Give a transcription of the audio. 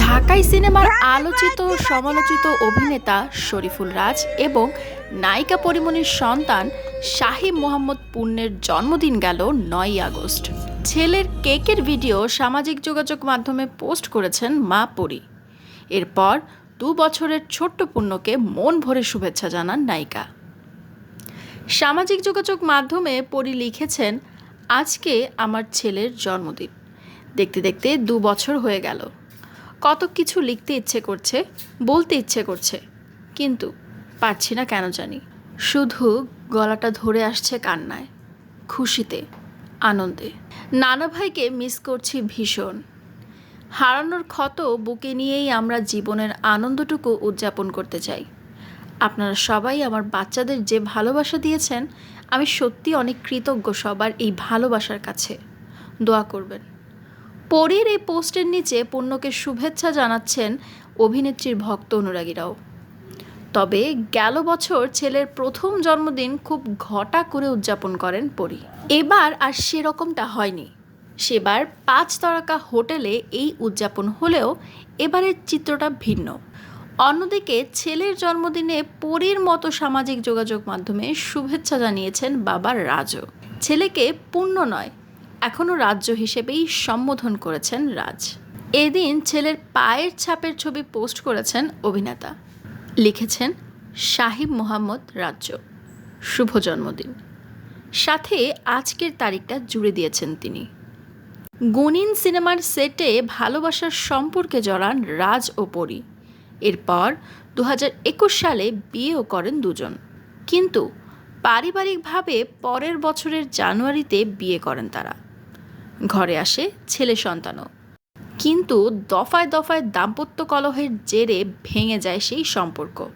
ঢাকাই সিনেমার আলোচিত সমালোচিত অভিনেতা শরীফুল রাজ এবং নায়িকা পরিমণির সন্তান শাহিব মোহাম্মদ পুণ্যের জন্মদিন গেল নয়ই আগস্ট। ছেলের কেকের ভিডিও সামাজিক যোগাযোগ মাধ্যমে পোস্ট করেছেন মা পরি। এরপর দু বছরের ছোট্ট পুণ্যকে মন ভরে শুভেচ্ছা জানান নায়িকা। সামাজিক যোগাযোগ মাধ্যমে পরি লিখেছেন, আজকে আমার ছেলের জন্মদিন। দেখতে দেখতে দু বছর হয়ে গেল। কত কিছু লিখতে ইচ্ছে করছে, বলতে ইচ্ছে করছে, কিন্তু পারছি না কেন জানি। শুধু গলাটা ধরে আসছে কান্নায়, খুশিতে, আনন্দে। নানা ভাইকে মিস করছি ভীষণ। হারানোর ক্ষত বুকে নিয়েই আমরা জীবনের আনন্দটুকু উদযাপন করতে চাই। আপনারা সবাই আমার বাচ্চাদের যে ভালোবাসা দিয়েছেন, আমি সত্যি অনেক কৃতজ্ঞ সবার এই ভালোবাসার কাছে। দোয়া করবেন। পরীর এই পোস্টের নিচে পূর্ণকে শুভেচ্ছা জানাচ্ছেন অভিনেত্রীর ভক্ত অনুরাগীরাও। তবে গেল বছর ছেলের প্রথম জন্মদিন খুব ঘটা করে উদযাপন করেন পরী। এবার আর সেরকমটা হয়নি। সেবার পাঁচ তারকা হোটেলে এই উদযাপন হলেও এবারের চিত্রটা ভিন্ন। অন্যদিকে ছেলের জন্মদিনে পরীর মতো সামাজিক যোগাযোগ মাধ্যমে শুভেচ্ছা জানিয়েছেন বাবার রাজও ছেলেকে পূর্ণ নয় এখনও রাজ্য হিসেবেই সম্বোধন করেছেন রাজ। এদিন ছেলের পায়ের ছাপের ছবি পোস্ট করেছেন অভিনেতা। লিখেছেন সাহিব মোহাম্মদ রাজ্য। শুভ জন্মদিন। সাথে আজকের তারিখটা জুড়ে দিয়েছেন তিনি। গুনিন সিনেমার সেটে ভালোবাসার সম্পর্কে জড়ান রাজ ও পরি। এরপর দু হাজার একুশ সালে বিয়েও করেন দুজন। কিন্তু পারিবারিকভাবে পরের বছরের জানুয়ারিতে বিয়ে করেন তারা। ঘরে আসে ছেলে সন্তানও। কিন্তু দফায় দফায় দাম্পত্য কলহের জেরে ভেঙে যায় সেই সম্পর্ক।